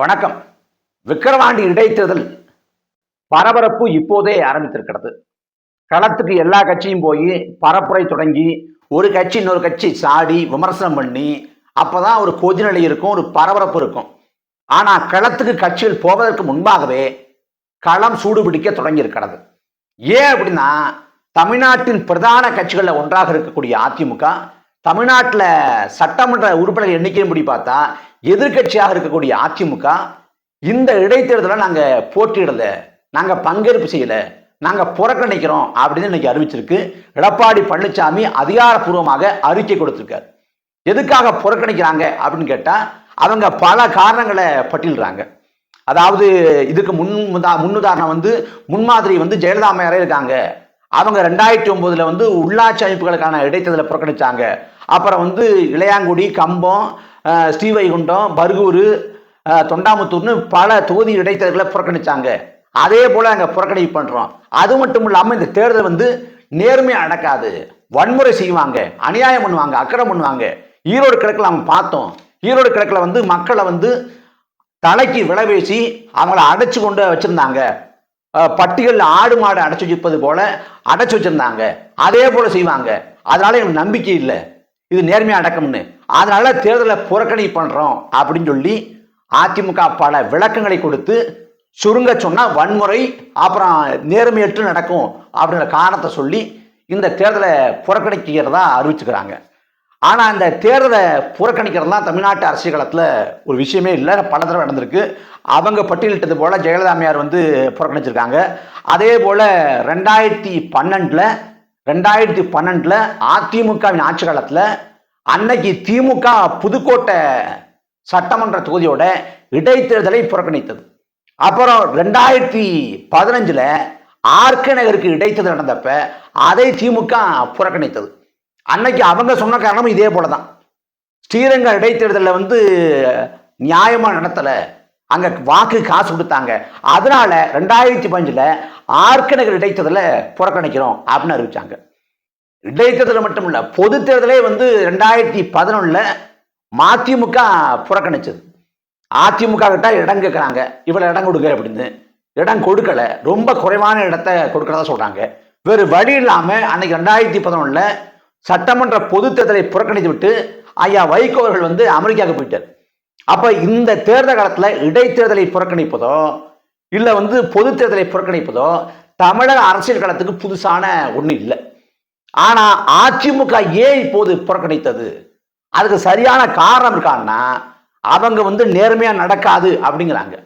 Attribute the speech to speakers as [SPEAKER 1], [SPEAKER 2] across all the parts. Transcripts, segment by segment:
[SPEAKER 1] வணக்கம். விக்கிரவாண்டி இடைத்தேர்தல் பரபரப்பு இப்போதே ஆரம்பித்திருக்கிறது. களத்துக்கு எல்லா கட்சியும் போய் பரப்புரை தொடங்கி ஒரு கட்சி இன்னொரு கட்சி சாடி விமர்சனம் பண்ணி அப்பதான் ஒரு கொதிநிலை இருக்கும் ஒரு பரபரப்பு இருக்கும். ஆனா களத்துக்கு கட்சிகள் போவதற்கு முன்பாகவே களம் சூடுபிடிக்க தொடங்கியிருக்கிறது. ஏன் அப்படின்னா தமிழ்நாட்டின் பிரதான கட்சிகளில் ஒன்றாக இருக்கக்கூடிய அதிமுக தமிழ்நாட்டில் சட்டமன்ற உறுப்பினர் எண்ணிக்கையும் படி பார்த்தா எதிர்க்கட்சியாக இருக்கக்கூடிய அதிமுக இந்த இடைத்தேர்தலை நாங்கள் போட்டியிடல நாங்கள் பங்கேற்பு செய்யலை நாங்கள் புறக்கணிக்கிறோம் அப்படின்னு இன்னைக்கு அறிவிச்சிருக்கு. எடப்பாடி பழனிசாமி அதிகாரப்பூர்வமாக அறிக்கை கொடுத்துருக்காரு. எதுக்காக புறக்கணிக்கிறாங்க அப்படின்னு கேட்டால் அவங்க பல காரணங்களை பட்டியலிடுறாங்க. அதாவது இதுக்கு முன் முதா முன்னுதாரணம் வந்து முன்மாதிரி வந்து ஜெயலலிதா அம்மையாரே இருக்காங்க. அவங்க ரெண்டாயிரத்தி ஒன்பதுல வந்து உள்ளாட்சி அமைப்புகளுக்கான இடைத்தேர்தலை புறக்கணிச்சாங்க. அப்புறம் வந்து இளையாங்குடி கம்பம் ஸ்ரீவைகுண்டம் பர்கூர் தொண்டாமுத்தூர்னு பல தொகுதி இடைத்தேர்தலை புறக்கணித்தாங்க அதே போல் அங்கே புறக்கணிப்பு பண்ணுறோம் அது மட்டும் இல்லாமல் இந்த தேர்தல் வந்து நேர்மையாக நடக்காது. வன்முறை செய்வாங்க அநியாயம் பண்ணுவாங்க அக்கறை பண்ணுவாங்க. ஈரோடு கிழக்கில் நம்ம பார்த்தோம். ஈரோடு கிழக்கில் வந்து மக்களை வந்து தலைக்கு விளைவேசி அவங்கள அடைச்சு கொண்டு வச்சுருந்தாங்க. பட்டிகளில் ஆடு மாடு அடைச்சி வச்சிருப்பது போல அடைச்சு வச்சிருந்தாங்க. அதே போல் செய்வாங்க. அதனால எங்களுக்கு நம்பிக்கை இல்லை. இது நேர்மையாக அடக்கம்னு அதனால தேர்தலை புறக்கணி பண்ணுறோம் அப்படின்னு சொல்லி அதிமுக பல விளக்கங்களை கொடுத்து சுருங்க சொன்னால் வன்முறை அப்புறம் நேர்மையற்று நடக்கும் அப்படிங்கிற காரணத்தை சொல்லி இந்த தேர்தலை புறக்கணிக்கிறதா அறிவிச்சுக்கிறாங்க. ஆனால் அந்த தேர்தலை புறக்கணிக்கிறதுலாம் தமிழ்நாட்டு அரசியல் களத்துல ஒரு விஷயமே இல்லை. பல தடவை நடந்திருக்கு. அவங்க பட்டியலிட்டது போல் ஜெயலலிதா அம்மையார் வந்து புறக்கணிச்சிருக்காங்க. அதே போல் ரெண்டாயிரத்தி பன்னெண்டில் ரெண்டாயிரத்தி பன்னெண்டுல அதிமுகவின் ஆட்சி காலத்துல அன்னைக்கு திமுக புதுக்கோட்டை சட்டமன்ற தொகுதியோட இடைத்தேர்தலை புறக்கணித்தது. அப்புறம் ரெண்டாயிரத்தி பதினஞ்சுல ஆர்கே நகருக்கு இடைத்தேர்தல் நடந்தப்ப அதை திமுக புறக்கணித்தது. அன்னைக்கு அவங்க சொன்ன காரணம் இதே போல தான் ஸ்ரீரங்கம் இடைத்தேர்தலில் வந்து நியாயமாக நடத்தலை. அங்கே வாக்கு காசு கொடுத்தாங்க. அதனால ரெண்டாயிரத்தி பஞ்சில் ஆர்கனகர் இடைத்தேர்தலை புறக்கணிக்கிறோம் அப்படின்னு அறிவிச்சாங்க. இடைத்தேர்தல் மட்டும் இல்லை பொது தேர்தலே வந்து ரெண்டாயிரத்தி பதினொன்றில் மதிமுக புறக்கணிச்சது. அதிமுக கிட்ட இடம் கேட்குறாங்க இவ்வளோ இடம் கொடுக்க அப்படின்னு. இடம் கொடுக்கல. ரொம்ப குறைவான இடத்த கொடுக்கறதா சொல்றாங்க. வேறு வழி இல்லாமல் அன்னைக்கு ரெண்டாயிரத்தி பதினொன்றில் சட்டமன்ற பொது தேர்தலை புறக்கணித்து விட்டு ஐயா வைகோ அவர்கள் வந்து அமெரிக்காவுக்கு போயிட்டார். அப்ப இந்த தேர்தல் காலத்தில் இடைத்தேர்தலை புறக்கணிப்பதோ இல்லை வந்து பொது தேர்தலை புறக்கணிப்பதோ தமிழக அரசியல் களத்துக்கு புதுசான ஒண்ணு இல்லை. ஆனா அதிமுக ஏன் இப்போது புறக்கணித்தது? அதுக்கு சரியான காரணம் இருக்கான்னா அவங்க வந்து நேர்மையா நடக்காது அப்படிங்கிறாங்க.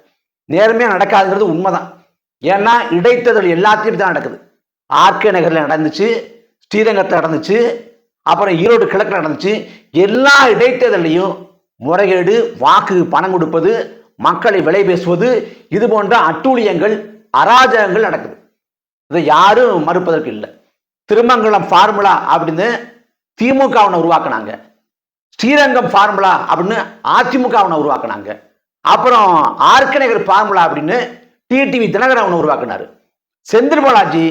[SPEAKER 1] நேர்மையா நடக்காதுங்கிறது உண்மைதான். ஏன்னா இடைத்தேர்தல் எல்லாத்தையும் தான் நடக்குது. ஆர்கே நகர்ல நடந்துச்சு ஸ்ரீரங்கத்தில் நடந்துச்சு அப்புறம் ஈரோடு கிழக்கில் நடந்துச்சு எல்லா இடைத்தேர்தலையும் முறைகேடு வாக்கு பணம் கொடுப்பது மக்களை விலை பேசுவது இது போன்ற அட்டூழியங்கள் அராஜகங்கள் நடக்குது. இதை யாரும் மறுப்பதற்கு இல்லை. திருமங்கலம் ஃபார்முலா அப்படின்னு திமுகவனை உருவாக்குனாங்க. ஸ்ரீரங்கம் ஃபார்முலா அப்படின்னு அதிமுகவனை உருவாக்குனாங்க. அப்புறம் ஆர்கே ஃபார்முலா அப்படின்னு டிடிவி தினகரன் அவனை உருவாக்குனாரு. செந்தில் பாலாஜி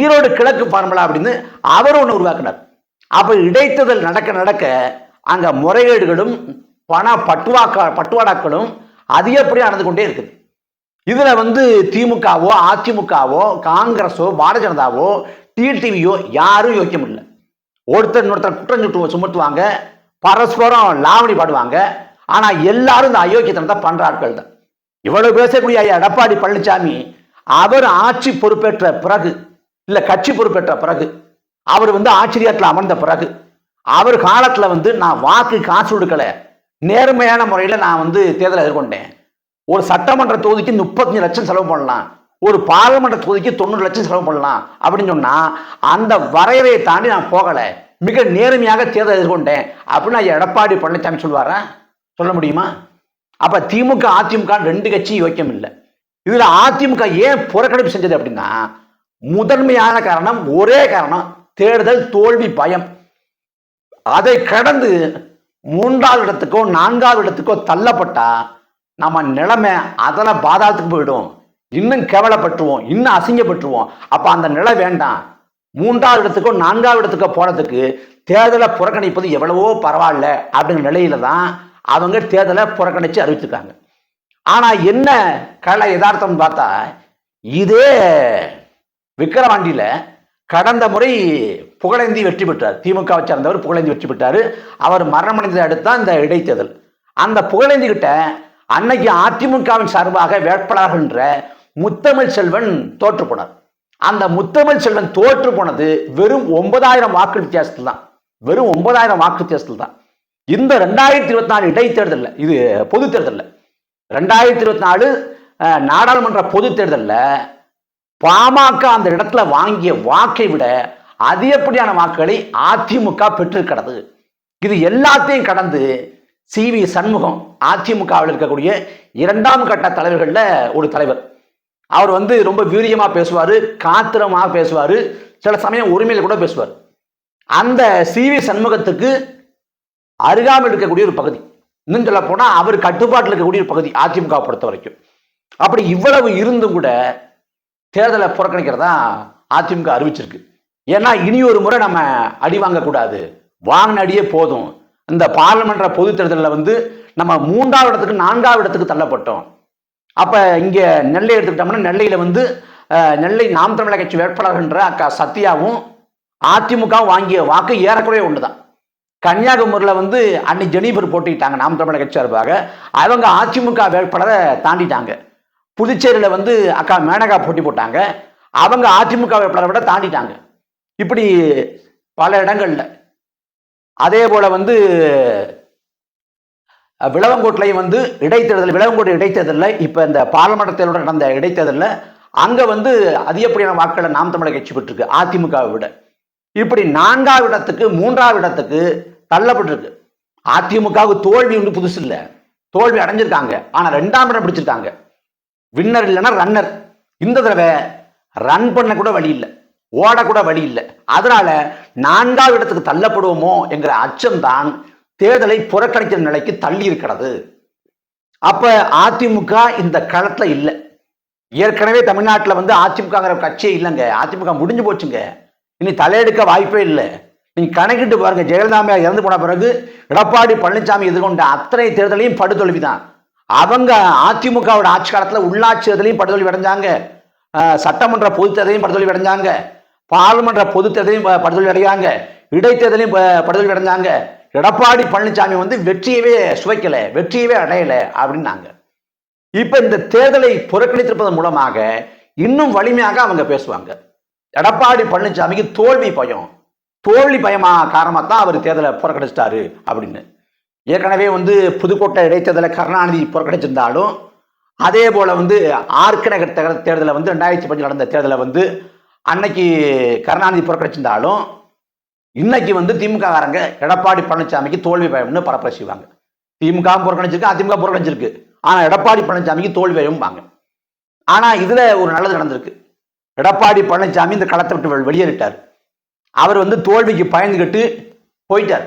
[SPEAKER 1] ஈரோடு கிழக்கு ஃபார்முலா அப்படின்னு அவர் ஒன்று உருவாக்குனார். அப்போ இடைத்தேர்தல் நடக்க நடக்க அங்கே முறைகேடுகளும் பண பட்டுவாக்கா பட்டுவாடாக்களும் அதிகப்படியாக நடந்து கொண்டே இருக்குது. இதில் வந்து திமுகவோ அதிமுகவோ காங்கிரஸோ பாரதிய ஜனதாவோ டிடிவியோ யாரும் யோக்கியம் இல்லை ஒருத்தர் இன்னொருத்தர் குற்றம் சுட்டு சுமத்துவாங்க பரஸ்பரம் லாவணி பாடுவாங்க ஆனால் எல்லாரும் இந்த அயோக்கியத்தனத்தை பண்ற ஆட்கள் தான். இவ்வளவு பேசக்கூடிய ஐயா எடப்பாடி பழனிசாமி அவர் ஆட்சி பொறுப்பேற்ற பிறகு இல்லை கட்சி பொறுப்பேற்ற பிறகு அவர் வந்து ஆச்சரியத்தில் அமர்ந்த பிறகு அவர் காலத்தில் வந்து நான் வாக்கு காசு கொடுக்கலை நேர்மையான முறையில் நான் வந்து தேர்தலை எதிர்கொண்டேன். ஒரு சட்டமன்ற தொகுதிக்கு முப்பத்தஞ்சு லட்சம் செலவு பண்ணலாம். ஒரு பாராளுமன்ற தொகுதிக்கு தொண்ணூறு லட்சம் செலவு பண்ணலாம் அப்படின்னு சொன்னால் அந்த வரையறையை தாண்டி நான் போகலை. மிக நேர்மையாக தேர்தல் எதிர்கொண்டேன். அப்படின்னு எடப்பாடி பழனிசாமி சொல்லுவாரா? சொல்ல முடியுமா? அப்போ திமுக அதிமுக ரெண்டு கட்சி யோக்கியம் இல்லை. இதில் அதிமுக ஏன் புறக்கணிப்பு செஞ்சது அப்படின்னா முதன்மையான காரணம் ஒரே காரணம் தேர்தல் தோல்வி பயம். அதை கடந்து மூன்றாவது இடத்துக்கோ நான்காவது இடத்துக்கோ தள்ளப்பட்டா நம்ம நிலைமை அதில் பாதாளத்துக்கு போயிடும். இன்னும் கேவலப்பட்டுருவோம் இன்னும் அசிங்கப்பட்டுருவோம் அப்போ அந்த நிலை வேண்டாம். மூன்றாவது இடத்துக்கோ நான்காவது இடத்துக்கோ போகிறதுக்கு தேர்தலை புறக்கணிப்பது எவ்வளவோ பரவாயில்ல அப்படிங்கிற நிலையில தான் அவங்க தேர்தலை புறக்கணித்து அறிவிச்சிருக்காங்க. ஆனால் என்ன கலை யதார்த்தம் பார்த்தா இதே விக்கிரவாண்டியில் கடந்த முறை புகழேந்தி வெற்றி பெற்றார். திமுகவை சேர்ந்தவர் புகழேந்தி வெற்றி பெற்றார். அவர் மரணமடைந்ததை அடுத்தான் இந்த இடைத்தேர்தல். அந்த புகழேந்தி கிட்ட அன்னைக்கு அதிமுகவின் சார்பாக வேட்பாளர்கின்ற என்ற முத்தமிழ் செல்வன் தோற்று போனார். அந்த முத்தமிழ் செல்வன் தோற்று போனது வெறும் ஒன்பதாயிரம் வாக்கு வித்தியாசத்தில் தான். வெறும் ஒன்பதாயிரம் வாக்கு வித்தியாசத்தில் தான். இந்த ரெண்டாயிரத்தி இருபத்தி நாலு இடைத்தேர்தலில் இது பொது தேர்தலில். ரெண்டாயிரத்தி இருபத்தி நாலு நாடாளுமன்ற பொது தேர்தலில் பாமக அந்த இடத்துல வாங்கிய வாக்கை விட அதிகப்படியான வாக்குகளை அதிமுக பெற்றிருக்கிறது? இது எல்லாத்தையும் கடந்து சி வி சண்முகம் அதிமுகவில் இருக்கக்கூடிய இரண்டாம் கட்ட தலைவர்களில் ஒரு தலைவர். அவர் வந்து ரொம்ப வீரியமாக பேசுவார் காத்திரமாக பேசுவார் சில சமயம் உரிமையில் கூட பேசுவார். அந்த சி வி சண்முகத்துக்கு அருகாமல் இருக்கக்கூடிய ஒரு பகுதி இன்னும் சொல்ல போனால் அவர் கட்டுப்பாட்டில் இருக்கக்கூடிய ஒரு பகுதி அதிமுக பொறுத்த வரைக்கும். அப்படி இவ்வளவு இருந்தும் கூட தேர்தலை புறக்கணிக்கிறதா அதிமுக அறிவிச்சிருக்கு. ஏன்னா இனி ஒரு முறை நம்ம அடி வாங்கக்கூடாது. வாங்கின அடியே போதும். இந்த பாராளுமன்ற பொது தேர்தலில் வந்து நம்ம மூன்றாவது இடத்துக்கு நான்காவது இடத்துக்கு தள்ளப்பட்டோம். அப்போ இங்கே நெல்லை எடுத்துக்கிட்டோம்னா நெல்லையில் வந்து நெல்லை நாம் தமிழக கட்சி வேட்பாளர்ன்ற அக்கா சத்யாவும் அதிமுகவும் வாங்கிய வாக்கு ஏறக்குறைய ஒன்று தான் கன்னியாகுமரியில் வந்து அன்னை ஜெனிபர் போட்டிட்டாங்க நாம் தமிழக கட்சி சார்பாக. அவங்க அதிமுக வேட்பாளரை தாண்டிட்டாங்க. புதுச்சேரியில் வந்து அக்கா மேனகா போட்டி போட்டாங்க. அவங்க அதிமுக வேட்பாளரை விட தாண்டிட்டாங்க. இப்படி பல இடங்கள்ல. அதே போல வந்து விளவங்கோட்டிலையும் விளவங்கோட்லையும் வந்து இடைத்தேர்தல் விளவங்கோட்டு இடைத்தேர்தலில் இப்போ இந்த பார்லமெண்ட் தேர்தலோட நடந்த இடைத்தேர்தலில் அங்கே வந்து அதிகப்படியான வாக்களை நாம் தமிழக கட்சி பெற்றிருக்கு அதிமுகவை விட. இப்படி நான்காவது இடத்துக்கு மூன்றாவது இடத்துக்கு தள்ளப்பட்டிருக்கு. அதிமுகவுக்கு தோல்வி வந்து புதுசு இல்லை. தோல்வி அடைஞ்சிருக்காங்க. ஆனால் ரெண்டாம் இடம் பிடிச்சிருக்காங்க. வின்னர் இல்லைன்னா ரன்னர் இந்த தடவை ரன் பண்ண கூட வழி இல்லை. ஓடக்கூட வழி இல்லை. அதனால நான்காவது இடத்துக்கு தள்ளப்படுவோமோ என்கிற அச்சம்தான் தேர்தலை புறக்கணிக்கிற நிலைக்கு தள்ளி இருக்கிறது. அப்ப அதிமுக இந்த களத்துல இல்லை. ஏற்கனவே தமிழ்நாட்டில் வந்து அதிமுகங்கிற கட்சியே இல்லைங்க. அதிமுக முடிஞ்சு போச்சுங்க. இனி தலையெடுக்க வாய்ப்பே இல்லை. நீங்க கணக்கிட்டு பாருங்க. ஜெயலலிதா இறந்து போன பிறகு எடப்பாடி பழனிசாமி எதிர்கொண்ட அத்தனை தேர்தலையும் படுதோல்விதான். அவங்க அதிமுகவோட ஆட்சி காலத்தில் உள்ளாட்சி தேர்தலையும் படுதோல்வி அடைஞ்சாங்க. சட்டமன்ற பொதுத் தேர்தலையும் படுதோல்வி அடைஞ்சாங்க. பாராளுமன்ற பொது தேர்தலையும் ப- படுதோல்வி அடையாங்க இடைத்தேர்தலையும் படுதோல்வி அடைஞ்சாங்க. எடப்பாடி பழனிசாமி வந்து வெற்றியவே சுவைக்கல வெற்றியவே அடையல அப்படின்னாங்க. இப்ப இந்த தேர்தலை புறக்கணித்திருப்பதன் மூலமாக இன்னும் வலிமையாக அவங்க பேசுவாங்க. எடப்பாடி பழனிசாமிக்கு தோல்வி பயம். தோல்வி பயமா காரணமாக தான் அவர் தேர்தலை புறக்கணிச்சிட்டாரு அப்படின்னு. ஏற்கனவே வந்து புதுக்கோட்டை இடைத்தேர்தலை கருணாநிதி புறக்கணிச்சிருந்தாலும் அதே போல வந்து ஆர்க்க தேர்தலை வந்து ரெண்டாயிரத்தி பஞ்சு நடந்த தேர்தலை வந்து அன்னைக்கு கருணாநிதி புறக்கணிச்சிருந்தாலும் இன்னைக்கு வந்து திமுககாரங்க எடப்பாடி பழனிசாமிக்கு தோல்வி பயம்னு பரப்புரை செய்வாங்க. திமுக புறக்கணிச்சிருக்கு அதிமுக புறக்கணிச்சிருக்கு. ஆனால் எடப்பாடி பழனிசாமிக்கு தோல்வி பயம்பாங்க. ஆனால் இதில் ஒரு நல்லது நடந்திருக்கு. எடப்பாடி பழனிசாமி இந்த களத்தை விட்டு வெளியேறிட்டார். அவர் வந்து தோல்விக்கு பயந்துகிட்டு போயிட்டார்.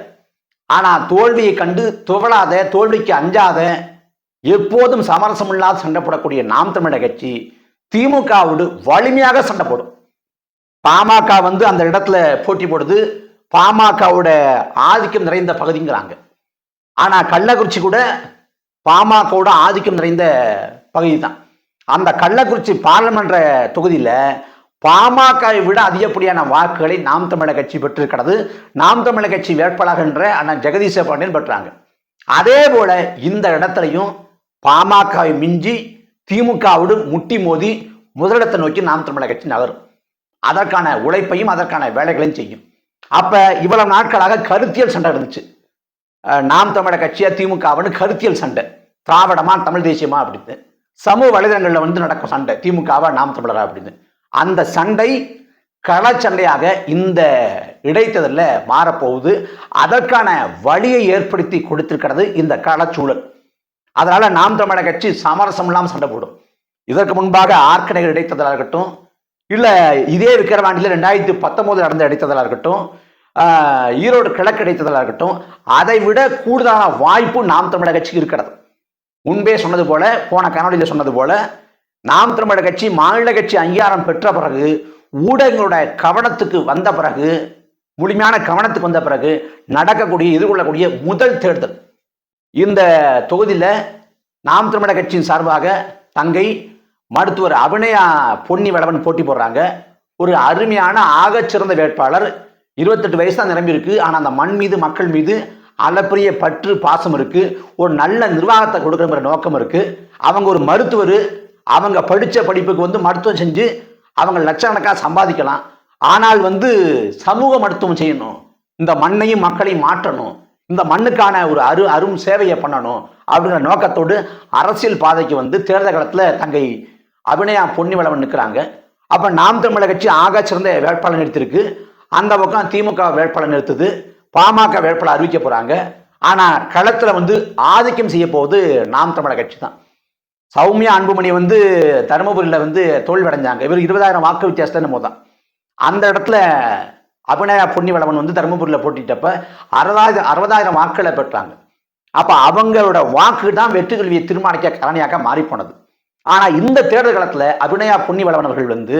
[SPEAKER 1] ஆனால் தோல்வியை கண்டு துவளாத தோல்விக்கு அஞ்சாத எப்போதும் சமரசம் இல்லாத சண்டை போடக்கூடிய நாம் தமிழக கட்சி திமுகவோடு வலிமையாக சண்டை போடும். பாமக வந்து அந்த இடத்துல போட்டி போடுது. பாமகவோட ஆதிக்கம் நிறைந்த பகுதிங்கிறாங்க. ஆனால் கள்ளக்குறிச்சி கூட பாமகவோட ஆதிக்கம் நிறைந்த பகுதி தான் அந்த கள்ளக்குறிச்சி பாராளுமன்ற தொகுதியில் பாமகவை விட அதிகப்படியான வாக்குகளை நாம் தமிழக கட்சி பெற்றிருக்கிறது. நாம் தமிழக கட்சி வேட்பாளர் என்ற அண்ணன் ஜெகதீச பாண்டியன் பெற்றாங்க. அதே போல இந்த இடத்துலையும் பாமகவை மிஞ்சி திமுகவோடு முட்டி மோதி முதலிடத்தை நோக்கி நாம் தமிழக கட்சி நகரும். அதற்கான உழைப்பையும் அதற்கான வேலைகளையும் செய்யும். அப்போ இவ்வளவு நாட்களாக கருத்தியல் சண்டை இருந்துச்சு. நாம் தமிழக கட்சியா திமுகவுன்னு கருத்தியல் சண்டை. திராவிடமா தமிழ் தேசியமா அப்படின்னு. சமூக வலைதளங்களில் வந்து நடக்கும் சண்டை திமுகவா நாம் தமிழரா அப்படின்னு. அந்த சண்டை களச்சண்டையாக இந்த இடைத்தேர்தலில் மாறப்போகுது. அதற்கான வழியை ஏற்படுத்தி கொடுத்திருக்கிறது இந்த களச்சூழல் அதனால நாம் தமிழக கட்சி சமரசம் இல்லாமல் சண்டை போடும். இதற்கு முன்பாக ஆர்கனைகள் இடைத்தேர்தலாக இருக்கட்டும் இல்லை இதே விக்கிரவாண்டியில் ரெண்டாயிரத்தி பத்தொம்போது நடந்த இடைத்தேர்தலாக இருக்கட்டும் ஈரோடு கிழக்கு இடைத்தேர்தலாக இருக்கட்டும் அதை விட கூடுதலான வாய்ப்பு நாம் தமிழக கட்சிக்கு இருக்கிறது. முன்பே சொன்னது போல போன கனவடியில் சொன்னது போல நாம் தமிழக கட்சி மாநில கட்சி அங்கீகாரம் பெற்ற பிறகு ஊடகங்களோட கவனத்துக்கு வந்த பிறகு முழுமையான கவனத்துக்கு வந்த பிறகு நடக்கக்கூடிய எதிர்கொள்ளக்கூடிய முதல் தேர்தல். இந்த தொகுதியில் நாம் தமிழக கட்சியின் சார்பாக தங்கை மருத்துவர் அபிநயா பொன்னி வளவன் போட்டி போடுறாங்க. ஒரு அருமையான ஆகச்சிறந்த வேட்பாளர். இருபத்தெட்டு வயசு தான் நிரம்பியிருக்கு. ஆனால் அந்த மண் மீது மக்கள் மீது அளப்பரிய பற்று பாசம் இருக்கு. ஒரு நல்ல நிர்வாகத்தை கொடுக்குற நோக்கம் இருக்கு. அவங்க ஒரு மருத்துவர். அவங்க படித்த படிப்புக்கு வந்து மருத்துவம் செஞ்சு அவங்க லட்சக்கணக்காக சம்பாதிக்கலாம். ஆனால் வந்து சமூக மருத்துவம் செய்யணும். இந்த மண்ணையும் மக்களையும் மாற்றணும். இந்த மண்ணுக்கான ஒரு அரு அரும் சேவையை பண்ணணும். அப்படிங்கிற நோக்கத்தோடு அரசியல் பாதைக்கு வந்து தேர்தல் காலத்தில் தங்கை அபிநயா பொன்னிவளவன் நிற்கிறாங்க. அப்போ நாம் தமிழக கட்சி ஆக சிறந்த வேட்பாளர் நிறுத்திருக்கு அந்த பக்கம் திமுக வேட்பாளர் நிறுத்துது. பாமக வேட்பாளர் அறிவிக்க போகிறாங்க ஆனால் களத்தில் வந்து ஆதிக்கம் செய்ய போவது நாம் தமிழக கட்சி தான். சௌமியா அன்புமணி வந்து தருமபுரியில் வந்து தோல்வி அடைஞ்சாங்க இவர் இருபதாயிரம் வாக்கு வித்தியாசத்தை நம்ம தான். அந்த இடத்துல அபிநயா பொன்னிவளவன் வந்து தருமபுரியில் போட்டிட்டப்ப அறுபதாயிரம் அறுபதாயிரம் வாக்களை பெற்றாங்க. அப்போ அவங்களோட வாக்கு தான் வெற்றி தோல்வியை தீர்மானிக்க கரணியாக மாறி ஆனா ஆனால் இந்த தேர்தல் காலத்தில் அபிநயா பொன்னிவளவன் அவர்கள் வந்து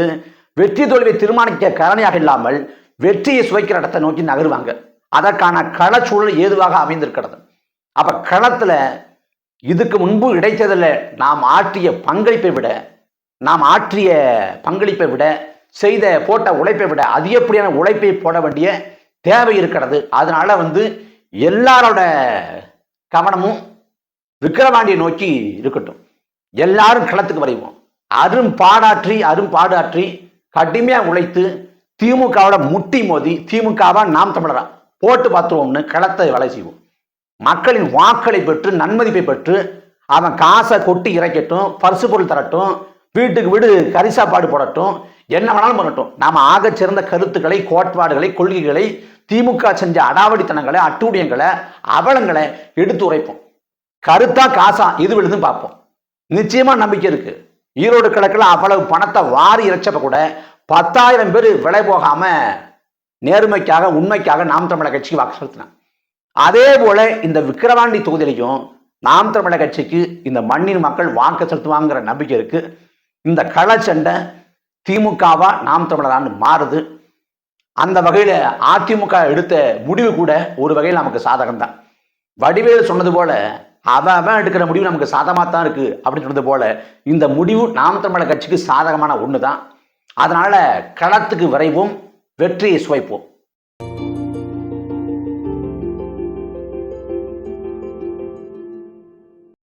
[SPEAKER 1] வெற்றி தோல்வியை தீர்மானிக்க காரணியாக இல்லாமல் வெற்றியை சுவைக்கிற இடத்தை நோக்கி நகருவாங்க. அதற்கான களச்சூழல் ஏதுவாக அமைந்திருக்கிறது. அப்ப களத்துல இதுக்கு முன்பு இடைத்தேர்தலில் நாம் ஆற்றிய பங்களிப்பை விட நாம் ஆற்றிய பங்களிப்பை விட செய்த போட்ட உழைப்பை விட அதிகப்படியான உழைப்பை போட வேண்டிய தேவை இருக்கிறது. அதனால வந்து எல்லாரோட கவனமும் விக்கிரவாண்டியை நோக்கி இருக்கட்டும். எல்லாரும் களத்துக்கு வரைவோம். அரும் பாடாற்றி அரும் பாடாற்றி கடுமையாக உழைத்து திமுகவோட முட்டி மோதி திமுகவா நாம் தமிழரா போட்டு பார்த்துருவோம்னு களத்தை வேலை செய்வோம். மக்களின் வாக்களை பெற்று நன்மதிப்பை பெற்று அவன் காசை கொட்டி இறக்கட்டும் பரிசு பொருள் தரட்டும் வீட்டுக்கு வீடு கறி சாப்பாடு போடட்டும் என்ன வேணாலும் பண்ணட்டும். நாம் ஆகச் சிறந்த கருத்துக்களை கோட்பாடுகளை கொள்கைகளை திமுக செஞ்ச அடாவடித்தனங்களை அட்டூடியங்களை அவலங்களை எடுத்து உரைப்போம். கருத்தா காசா இது விழுதுன்னு பார்ப்போம். நிச்சயமா நம்பிக்கை இருக்கு. ஈரோடு கிழக்கில் அவ்வளவு பணத்தை வாரி இறைச்சப்ப கூட பத்தாயிரம் பேர் விலை போகாம நேர்மைக்காக உண்மைக்காக நாம் தமிழர் கட்சிக்கு வாக்கு செலுத்தினாங்க. அதே போல இந்த விக்கிரவாண்டி தொகுதியிலையும் நாம் தமிழர் கட்சிக்கு இந்த மண்ணின் மக்கள் வாக்கு செலுத்துவாங்கிற நம்பிக்கை இருக்கு. இந்த களச்சண்டை திமுகவா நாம் தமிழரான்னு மாறுது. அந்த வகையில் அதிமுக எடுத்த முடிவு கூட ஒரு வகையில் நமக்கு சாதகம் தான் வடிவேலு சொன்னது போல அவன் அவன் எடுக்கிற முடிவு நமக்கு சாதகமாக தான் இருக்குது அப்படின்னு சொன்னது போல இந்த முடிவு நாம் தமிழக கட்சிக்கு சாதகமான ஒன்று தான் அதனால களத்துக்கு விரைவோம் வெற்றியை சுவைப்போம்.